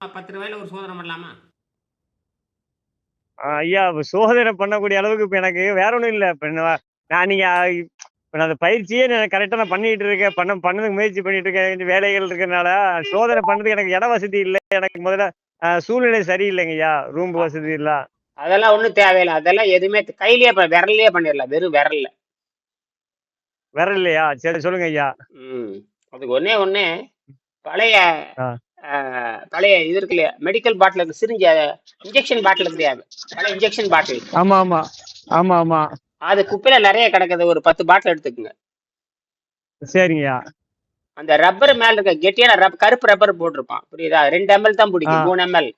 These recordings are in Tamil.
பத்து ரூபாயில ஒரு சோதனை பண்ணலாமா? ஐயா சோதனை பண்ணக்கூடிய அளவுக்கு இப்ப எனக்கு வேற ஒண்ணும் இல்ல. இப்ப நான் நான் நீங்க ஆ, இப்ப நான் அந்த பயிற்சியே நான் கரெக்டா நான் பண்ணிட்டு இருக்கேன். பண்ண பண்ணதுக்கு முயற்சி பண்ணிட்டு இருக்கேன். இந்த வேலைகள் இருக்கறனால சோதனை பண்றதுக்கு எனக்கு இட வசதி இல்ல. எனக்கு முதல்ல சூழ்நிலை சரியில்லைங்க ஐயா. ரூம் வசதி இல்ல. அதெல்லாம் ஒண்ணும் தேவையில்லை. அதெல்லாம் எதுவுமே கையிலேயே விரல்லயே பண்ணிடலாம். வெறும் விரல்ல. வேற இல்லையா சரி சொல்லுங்க ஐயா. ம். அதுக்கு ஒண்ணே ஒண்ணு. பழைய பழைய இது இருக்கு இல்லையா மெடிக்கல் பாட்டில் இருக்கு சிரிஞ்ச இன்ஜெக்ஷன் பாட்டில் கிடையாது பழைய இன்ஜெக்ஷன் பாட்டில் ஆமா ஆமா. ஆமா ஆமா. அது குப்பையில நிறைய கிடக்குது ஒரு பத்து பாட்டில் எடுத்துக்கோங்க. சரிங்கய்யா. அந்த ரப்பர் மேல இருக்க கெட்டியான ரப் கருப்பு ரப்பர் போட்டிருப்பான். புரியுதா? ரெண்டு எம்எல் தான் பிடிக்கும். மூணு எம்எல்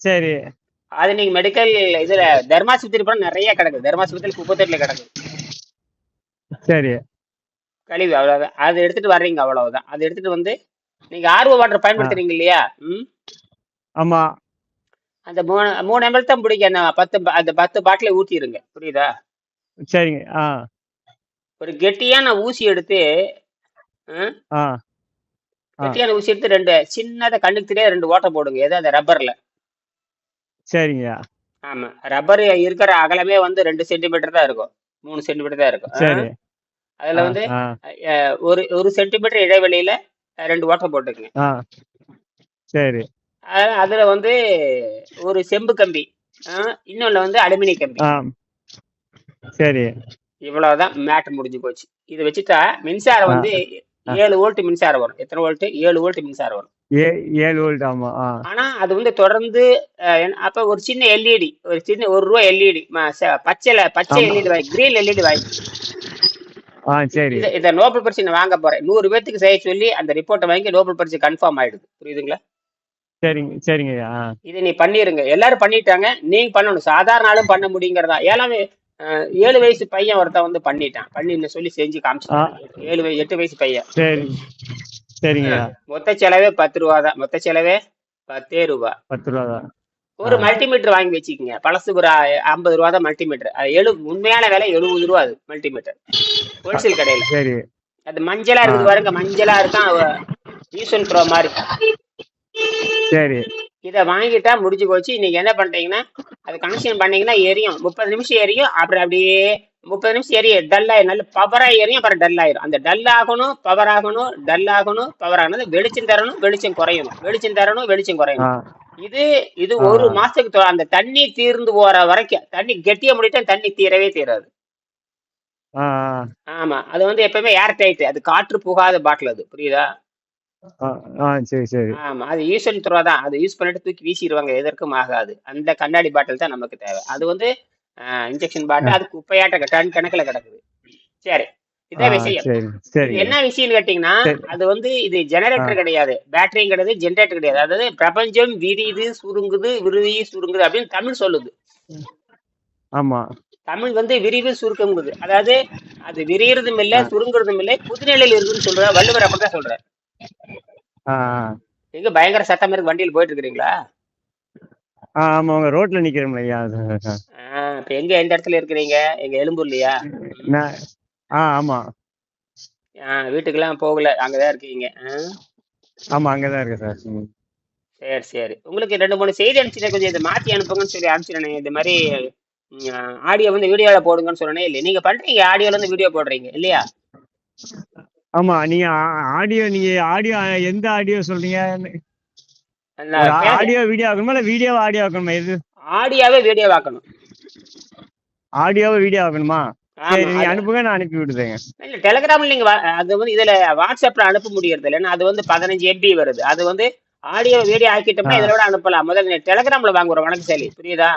சரி. அது நீங்க மெடிக்கல் இதுல தர்மாஸ்பத்திரி போனா நிறைய கிடக்குது தர்மாஸ்பத்திரி குப்பத்தொட்டில கிடக்குது சரி. கழிவு அவ்வளவுதான். அது எடுத்துட்டு வர்றீங்க அவ்வளவுதான். அது எடுத்துட்டு வந்து நீங்க ஆர்வ வாட்டர் பயன்படுத்துறீங்க இல்லையா? ம்? ஆமா. அந்த மூணு மூணு எம்எல் தான் பிடிக்கும். அந்த பத்து பா- அந்த பத்து பாட்டில ஊத்திடுங்க புரியுதா? சரிங்க. ஆ. ஒரு கெட்டியான ஊசி எடுத்து ம், ஆ. ஆ. கெட்டியான ஊசி எடுத்து ரெண்டு சின்னதா கண்ணுக்கு தெரியாத ரெண்டு ஓட்டை போடுங்க. ஏதோ அந்த ரப்பர்ல சரிங்கய்யா ஆமா. ரப்பர் இருக்கிற அகலமே வந்து ரெண்டு சென்டிமீட்டர் தான் இருக்கும். மூணு சென்டிமீட்டர் தான் இருக்கும். ஆ? சரி. அதுல ஆ, வந்து ஆ. அஹ், ஒரு ஒரு சென்டிமீட்டர் இடைவெளியில ரெண்டு ஓட்டை போட்டுக்குங்க. ஆ சரி. அஹ், அதுல வந்து ஒரு செம்பு கம்பி அஹ், இன்னொன்னு வந்து அலுமினிய கம்பி. ஆ சரி. இவ்வளவுதான் மேட் முடிஞ்சு போச்சு. இதை வச்சுட்டா மின்சாரம் வந்து ஆ. ஏழு வோல்ட் மின்சாரம் வரும். எத்தனை வோல்ட் ஏழு வோல்ட் மின்சாரம் வரும். ஏ ஏழு வோல்ட் ஆமா ஆ. ஆனா அது வந்து தொடர்ந்து அஹ், என்ன- அப்ப ஒரு சின்ன எல்இடி ஒரு சின்ன ஒரு ரூபா எல்இடி பச்சைல பச்சை ஆமா. எல்இடி வாங்கி கிரீன் எல்இடி வாங்கி. ஆ சரி. இத நோபல் பரிசு நான் வாங்க போறேன். நூறு பேத்துக்கு செய்ய சொல்லி அந்த ரிப்போர்ட்டை வாங்கி நோபல் பரிசு கன்ஃபார்ம் ஆயிடுது. புரியுதுங்களா? சரிங்க சரிங்கய்யா ஆ. இதை நீ பண்ணிருங்க. எல்லாரும் பண்ணிட்டாங்க. நீங்க பண்ணணும். சாதாரண ஆளும் பண்ண முடியுங்கிறதா. ஏழாம் ஏழு வயசு பையன் ஒருத்தன் வந்து பண்ணிட்டான். பண்ணி சொல்லி செஞ்சு காமிச்சிட்டான். ஏழு வயசு எட்டு வயசு பையன். சரி. சரிங்கய்யா மொத்த செலவே பத்து ரூபா தான் மொத்த செலவே பத்தே ரூபா. பத்து ரூபா தான் ஒரு. மல்டிமீட்டர் வாங்கி வச்சுக்கோங்க. பழசு ஒரு ஐம்பது ரூபா தான் மல்டிமீட்டர். அது எழு உண்மையான விலை எழுபது ரூபா அது மல்டிமீட்டர். ஹோல்சேல் கடையில. சரி. அது மஞ்சளா இருக்குது பாருங்க மஞ்சளா இருக்கான் யூசன் ப்ரோ மாதிரி. சரி. இதை வாங்கிட்டா முடிஞ்சு போச்சு. இன்னைக்கு என்ன பண்றீங்கன்னா அது கனெக்ஷன் பண்ணீங்கன்னா எரியும். முப்பது நிமிஷம் எரியும் அப்புறம் அப்படியே முப்பது நிமிஷம் எரியும். டல் ஆயிரும். நல்ல பவரா எரியும் அப்புறம் டல் ஆயிரும். அந்த டல் ஆகணும் பவர் ஆகணும் டல் ஆகணும் பவர் ஆகணும். வெளிச்சம் தரணும் வெளிச்சம் குறையணும். வெளிச்சம் தரணும் வெளிச்சம் குறையணும். இது இது ஆ. ஒரு மாசத்துக்கு தொ- அந்த தண்ணி தீர்ந்து போற வரைக்கும் தண்ணி கெட்டியா முடிட்டா தண்ணி தீரவே தீராது. ஆ ஆமா அது வந்து எப்பவுமே ஏர் டைட் அது காற்று புகாத பாட்டில் அது புரியுதா? ஆ ஆ சரி சரி. ஆமா அது யூஸ் அண்ட் த்ரோ தான் அது யூஸ் பண்ணிட்டு தூக்கி வீசிடுவாங்க எதற்கும் ஆகாது. அந்த கண்ணாடி பாட்டில் தான் நமக்கு தேவை. அது வந்து இன்ஜெக்ஷன் பாட்டில் அது குப்பையாட்ட டன் கணக்குல கிடக்குது. சரி. ஆ இதான் விஷயம். இது என்ன விஷயம்னு கேட்டீங்கன்னா. அது வந்து இது ஜெனரேட்டர் கிடையாது. பேட்டரியும் கிடையாது ஜெனரேட்டர் கிடையாது. அதாவது பிரபஞ்சம் விரியுது சுருங்குது விரிவி சுருங்குது அப்படின்னு தமிழ் சொல்லுது. ஆமா. தமிழ் வந்து விரிவு சுருக்கங்குது அதாவது அது விரியறதும் இல்லை சுருங்குறதும் இல்லை புதுநிலையில் இருக்குன்னு சொல்ற வள்ளுவர் அப்படிதான் சொல்றாரு. ஆ எங்க பயங்கர சத்தம் இருக்கு வண்டியில் போயிட்டு இருக்கிறீங்களா? ஆ ஆமா உங்க ரோட்ல நிக்கிறோம்ல ஐயா. அது, ஆ. ஆஹ் இப்ப எங்க எந்த இடத்துல இருக்கிறீங்க? எங்க எழும்பூர்லயா? நான் ஆ ஆமா. வீட்டுக்கெல்லாம் போகல. அங்கதான் இருக்கீங்க. ஆமா அங்கதான் இருக்கு சார். ம். சரி சரி. உங்களுக்கு ரெண்டு மூணு செய்தி அனுப்பிச்சிட்டேன். கொஞ்சம் இதை மாத்தி அனுப்புங்கன்னு சொல்லி அனுப்பிச்சிடனே இந்த மாதிரி ஆடியோ வந்து வீடியோல போடுங்கன்னு சொன்னேன் இல்லை நீங்க பண்றீங்க ஆடியோல இருந்து வீடியோ போடுறீங்க இல்லையா? ஆமா நீங்க ஆடியோ நீங்க ஆடியோ எந்த ஆடியோ சொல்றீங்க? அந்த ஆடியோ வீடியோ ஆக்கணுமா இல்ல வீடியோ ஆடியோ ஆக்கணுமா? எது? ஆடியோவே வீடியோ ஆக்கணும். ஆடியோவை வீடியோ ஆக்கணுமா? சரி ஆமா நீங்க அது- அனுப்புங்க நான் அனுப்பி விடுதேங்க இல்ல டெலிகிராம்ல நீங்க அது வந்து இதுல வாட்ஸ்அப்ல அனுப்ப முடியறது இல்லைன்னா அது வந்து பதினஞ்சு எம்பி வருது. அது வந்து ஆடியோ வீடியோ ஆக்கிட்டோம்னா. இதோட அனுப்பலாம். முதல்ல டெலிகிராம்ல வாங்க ஒரு வணக்கம் புரியுதா?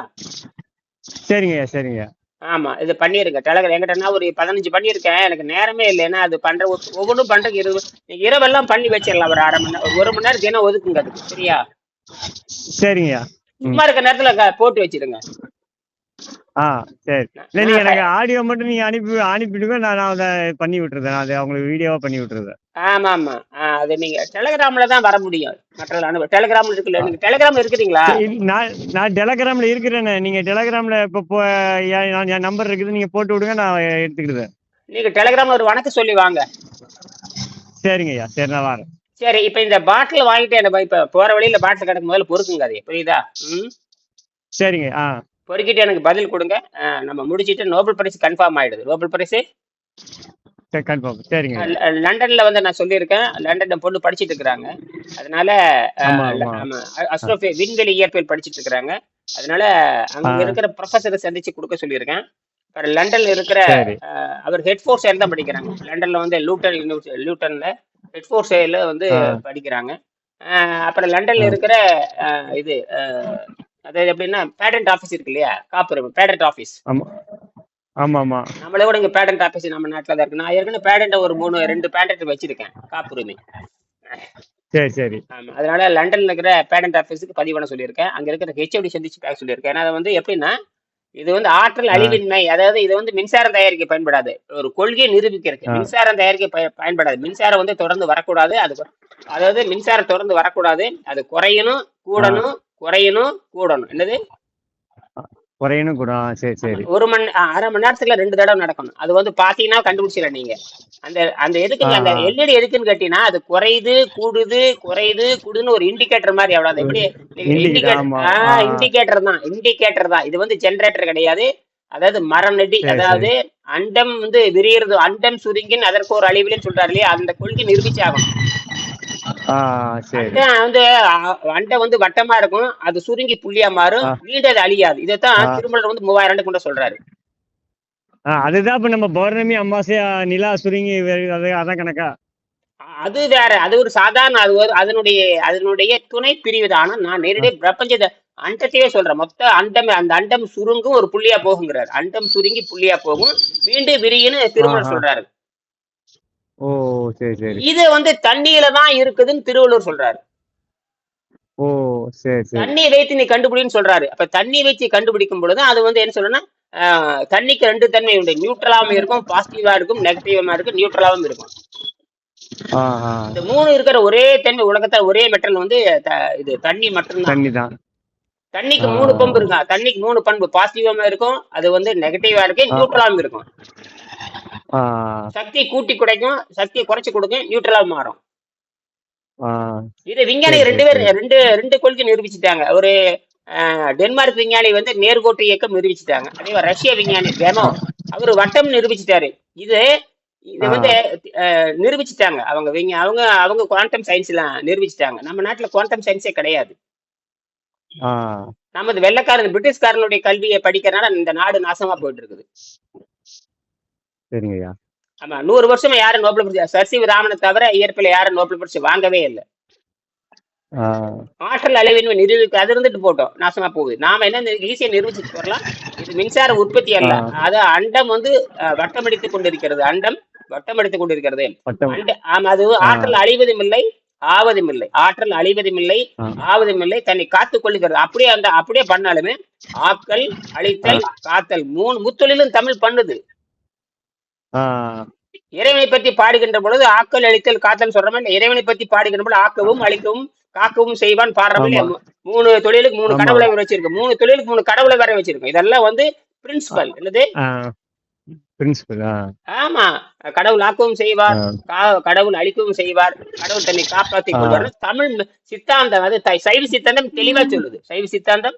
சரிங்க சரிங்க. ஆமா இது பண்ணிருங்க. டெலகிராம் என்கிட்ட ஒரு பதினஞ்சு பண்ணியிருக்கேன் எனக்கு நேரமே இல்லை. ஏன்னா அது பண்ற ஒவ்வொன்றும் பண்றதுக்கு இருபது இரவெல்லாம் பண்ணி வச்சிடலாம். ஒரு அரை மணி நேரம் ஒரு மணி நேரம் தினம் ஒதுக்குங்க அதுக்கு. சரியா? சரிங்கய்யா சும்மா இருக்க நேரத்துல போட்டு வச்சிருங்க ஆ சரி. இல்ல நீங்க எனக்கு ஆடியோ மட்டும் நீங்க அனுப்பி அனுப்பிடுங்க நான் நான் அதை பண்ணி விட்டுறேன். நான் அதை அவங்களுக்கு வீடியோவா பண்ணி விட்டுறேன். ஆமா ஆமா அது நீங்க டெலிகிராம்ல தான் வர முடியும். மற்ற டெலிகிராம்ல இருக்குல்ல நீங்க டெலிகிராம்ல இருக்கிறீங்களா நான் நான் டெலகிராம்ல இருக்கிறேனே. நீங்க டெலகிராம்ல இப்ப என் நம்பர் இருக்குது. நீங்க போட்டு விடுங்க. நான் எடுத்துக்கிடுவேன் நீங்க டெலிகிராம்ல ஒரு வணக்கம் சொல்லி வாங்க. சரிங்கய்யா சரி நான் வரேன். சரி இப்ப இந்த பாட்டில் வாங்கிட்டு என்ன இப்ப போற வழியில பாட்டில் கிடக்கும் முதல்ல பொறுக்குங்க அது. புரியுதா? ம்? சரிங்க ஆ. பொறுக்கிட்டு எனக்கு பதில் கொடுங்க. நம்ம முடிச்சிட்டு நோபல் பரிசு கன்ஃபார்ம் ஆயிடுது. நோபல் பரிசு? கன்ஃபார்ம் சரிங்க. லண்டன்ல வந்து நான் சொல்லியிருக்கேன். லண்டன்ல பொண்ணு படிச்சிட்டு இருக்கிறாங்க. அதனால அஸ்ட்ரோஃபி விண்வெளி இயற்பியல் படிச்சிட்டு இருக்கிறாங்க. அதனால அங்க. இருக்கிற ப்ரொஃபஸரை சந்திச்சு கொடுக்க சொல்லியிருக்கேன். அப்புறம் லண்டன்ல இருக்கிற அவர் ஹெட் ஃபோர்ஸ் தான் படிக்கிறாங்க. லண்டன்ல வந்து லூட்டன் லூட்டன்ல ஹெட் ஃபோர்ஸ் வந்து ஆ. படிக்கிறாங்க. அப்புறம் லண்டன்ல. இருக்கிற இது அதாவது எப்படின்னா பேட்டன்ட் ஆஃபீஸ் இருக்கு இல்லையா? காப்புரிமை பேட்டன்ட் ஆஃபீஸ் ஆமா. ஆமா ஆமா நம்மளை விட இங்க பேட்டன்ட் ஆஃபீஸ் நம்ம நாட்டில் தான் இருக்கு. நான் ஏற்கனவே பேட்டன்ட் ஒரு மூணு ரெண்டு பேட்டன்ட் வச்சிருக்கேன் காப்புரிமை. சரி சரி. ஆமா. அதனால லண்டன்ல இருக்கிற பேட்டன்ட் ஆஃபீஸுக்கு பதிவு பண்ண சொல்லியிருக்கேன். அங்க இருக்கிற ஹெச்ஓடி சந்திச்சு பேச சொல்லியிருக்கேன். ஏன்னா அது வந்து எப்படின்னா இது வந்து ஆற்றல். அழிவின்மை அதாவது இது வந்து மின்சாரம் தயாரிக்க பயன்படாது. ஒரு கொள்கையை நிரூபிக்கிறதுக்கு ஆ. மின்சாரம் தயாரிக்க பய- பயன்படாது. மின்சாரம் வந்து தொடர்ந்து வரக்கூடாது. அது அதாவது மின்சாரம் தொடர்ந்து வரக்கூடாது. அது குறையணும் கூடணும் குறையணும் கூடணும். என்னது? குறையணும் கூட சரி சரி. ஒரு மணி அரை மணி நேரத்துல ரெண்டு தடவை நடக்கணும். அது வந்து பாத்தீங்கன்னா கண்டுபிடிச்சிடல நீங்க. அந்த அந்த எதுக்கு அந்த. எல்இடி எதுக்குன்னு கேட்டீங்கன்னா அது குறையுது கூடுது குறையுது கூடுதுன்னு ஒரு இண்டிகேட்டர் மாதிரி எவ்வளவு எப்படி? இண்டிகேட்டர். இண்டிகேட்டர் தான். இண்டிகேட்டர் தான். இது வந்து ஜெனரேட்டர் கிடையாது. அதாவது மரம் நெடி அதாவது அண்டம் வந்து விரியறது அண்டம் சுருங்கின் அதற்கு ஒரு அழிவுலன்னு சொல்றாரு இல்லையா? அந்த கொள்கை நிரூபிச்சாகும் வந்து அ- அண்டம் வந்து வட்டமா இருக்கும். அது சுருங்கி புள்ளியா மாறும். அது அழியாது. இதைத்தான். திருமலர் வந்து மூவாயிரம் ஆண்டு கொண்டு சொல்றாரு. அதுதான் இப்ப நம்ம பௌர்ணமி அமாவாசை நிலா சுருங்கி அதான் கணக்கா? அது வேற. அது ஒரு சாதாரண அது ஒரு அதனுடைய அதனுடைய துணை பிரிவு தான். ஆனா நான் நேரடியாக பிரபஞ்சத்தை அண்டத்தையே சொல்றேன். மொத்த அண்டம் அந்த அண்டம் சுருங்கும் ஒரு புள்ளியா போகுங்கிறார். அண்டம் சுருங்கி புள்ளியா போகும். மீண்டும் விரியுன்னு திருமணம். சொல்றாரு. ஓ சரி சரி. இது வந்து தண்ணியில தான் இருக்குதுன்னு திருவள்ளுவர் சொல்றாரு. ஓ சரி சரி. தண்ணி வைத்து நீ கண்டுபிடின்னு சொல்றாரு. அப்ப தண்ணி வச்சு கண்டுபிடிக்கும் பொழுது அது வந்து என்ன சொல்லணும்னா தண்ணிக்கு ரெண்டு தன்மை உண்டு. நியூட்ரலாவும் இருக்கும் பாசிட்டிவா இருக்கும் நெகட்டிவா இருக்கும் நியூட்ரலாவும் இருக்கும். இந்த மூணு இருக்கிற ஒரே தன்மை உலகத்துல ஒரே மெட்டல் வந்து இது தண்ணி மட்டும்தான். தண்ணி தான் தண்ணிக்கு. மூணு பண்பு இருக்கா? தண்ணிக்கு மூணு பண்பு பாசிட்டிவாவும் இருக்கும் அது வந்து நெகட்டிவா இருக்கு. நியூட்ரலாவும் இருக்கும். சக்தி கூட்டி குறைக்கும் சக்தியை குறைச்சு கொடுக்கும் நியூட்ரலா மாறும். இது விஞ்ஞானி ரெண்டு பேர் ரெண்டு ரெண்டு கொள்கை நிரூபிச்சுட்டாங்க. ஒரு டென்மார்க் விஞ்ஞானி வந்து நேர்கோட்டு இயக்கம் நிரூபிச்சுட்டாங்க. அதே ரஷ்ய விஞ்ஞானி கெனோ அவர் வட்டம் நிரூபிச்சிட்டாரு. இது இது. வந்து நிரூபிச்சுட்டாங்க. அவங்க அவங்க அவங்க குவாண்டம் சயின்ஸ்லாம் நிரூபிச்சுட்டாங்க. நம்ம நாட்டுல குவாண்டம் சயின்ஸே கிடையாது. நமது வெள்ளக்காரன் பிரிட்டிஷ்காரனுடைய கல்வியை படிக்கிறனால இந்த நாடு நாசமா போயிட்டு இருக்குது. சரிங்க ஐயா ஆமா நூறு வருஷமா யாரும் நோபல் பரிசு சர் சி ராமனை தவிர இயற்பியல யாரும் நோபல் பரிசு வாங்கவே இல்லை. ஆ. ஆற்றல் அழிவின்மை நிரூபிக்க அது இருந்துட்டு போட்டோம் நாசமா போகுது. நாம என்ன ஈஸியா நிரூபிச்சுட்டு வரலாம் இது மின்சார உற்பத்தி அல்ல. அது அண்டம் வந்து அஹ், வட்டமடித்துக் கொண்டிருக்கிறது. அண்டம் வட்டமடித்துக் கொண்டிருக்கிறது. பட்டம் அண்ட ஆமா அது ஆற்றல் அழிவதும் இல்லை ஆவதும் இல்லை. ஆற்றல் அழிவதும் இல்லை ஆ. ஆவதும் இல்லை தன்னை காத்துக் கொள்ளுகிறது. அப்படியே அந்த அப்படியே பண்ணாலுமே ஆக்கல் அழித்தல் காத்தல் மூணு முத்தொழிலும் தமிழ் பண்ணுது. இறைவனை பற்றி பாடுகின்ற பொழுது ஆக்கல் அழித்தல் காத்தல் சொல்ற மாதிரி இறைவனை பற்றி பாடுகின்ற பொழுது ஆக்கவும் அழிக்கவும் காக்கவும் செய்வான் பாடுற மாதிரி ஆமா. மூணு தொழிலுக்கு மூணு. கடவுளை வச்சிருக்கு மூணு தொழிலுக்கு மூணு கடவுளை வேற வச்சிருக்கோம். இதெல்லாம் வந்து பிரின்சிபல் என்னது? ஆமா. கடவுள் ஆக்கவும் செய்வார் கடவுள் அழிக்கவும் செய்வார் கடவுள் தன்னை ஆ. கொள்வார் தமிழ் சித்தாந்தம் அது சைவ சித்தாந்தம் தெளிவா சொல்லுது. சைவ சித்தாந்தம்?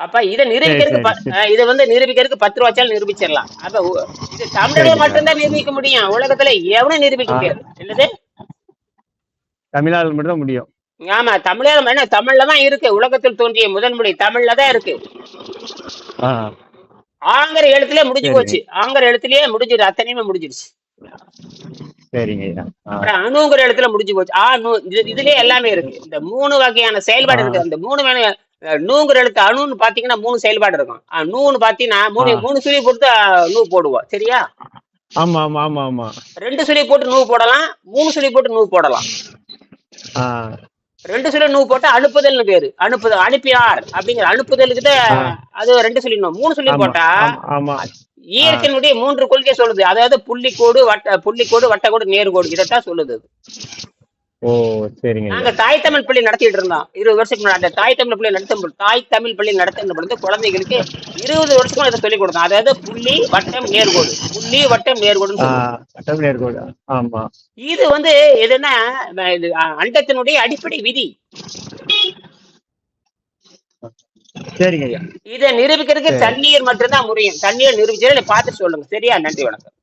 அப்ப இதை நிரூபிக்கிறதுக்கு இதை வந்து நிரூபிக்கிறதுக்கு பத்து ரூபாய்ச்சாலும் நிரூபிச்சிடலாம். அப்ப இது தமிழர்கள். மட்டும்தான் நிரூபிக்க முடியும். உலகத்துல எவனும் நிரூபிக்க. முடியாது. என்னது? தமிழால் மட்டும் தான் முடியும். ஆமா தமிழகம் என்ன தமிழ்ல தான் இருக்கு. உலகத்தில் தோன்றிய முதன்மொழி தமிழ்ல தான் இருக்கு. ஆங்கிற எழுத்துலயே முடிஞ்சு. போச்சு. ஆங்கிற எழுத்துலயே முடிஞ்சிரு அத்தனையுமே முடிஞ்சிருச்சு. அணுங்கிற இடத்துல முடிஞ்சு போச்சு. ஆ இதுலயே எல்லாமே இருக்கு. இந்த மூணு வகையான செயல்பாடு. இருக்கு. அந்த மூணு நூங்கிற எழுத்து அணுன்னு பாத்தீங்கன்னா மூணு செயல்பாடு இருக்கும். நூன்னு பாத்தீங்கன்னா மூணு. மூணு சுழி போட்டு ஆ, நூ போடுவோம் சரியா? ஆமா ஆமா ஆமா ஆமா. ரெண்டு சுழி போட்டு நூ போடலாம் மூணு சுழி போட்டு நூ போடலாம். ரெண்டு சுழி நூ போட்டா அனுப்புதல்னு பேரு. அனுப்புதல் அனுப்பியார் அப்படிங்கிற அனுப்புதலுக்கு தான் ஆ. அது ரெண்டு சுழி நூ. மூணு சுழி போட்டா ஆமா, இயற்கையினுடைய மூன்று கொள்கை சொல்லுது. அதாவது புள்ளிக்கோடு வட்ட புள்ளிக்கோடு வட்டக்கோடு நேர்கோடு. இதைத்தான் சொல்லுது. ஓ சரிங்க நாங்க தாய் தமிழ் பள்ளி நடத்திட்டு இருந்தோம். இருபது வருஷத்துக்கு முன்னாடி தாய் தமிழ் பள்ளி நடத்தும் தாய் தமிழ் பள்ளி நடத்தும் பொழுது குழந்தைகளுக்கு இருபது வருஷமா இதை சொல்லிக் கொடுத்தோம். அதாவது புள்ளி வட்டம் நேர்கோடு. புள்ளி வட்டம் நேர்கோடுன்னு தமிழ் நேர்கோடு. ஆமா. இது வந்து எதுன்னா இது அண்டத்தினுடைய அடிப்படை விதி. சரிங்க இதை நிரூபிக்கிறதுக்கு. தண்ணீர் மட்டும்தான் முடியும் தண்ணீர் நிரூபிச்சு பார்த்து சொல்லுங்க. சரியா? நன்றி வணக்கம்.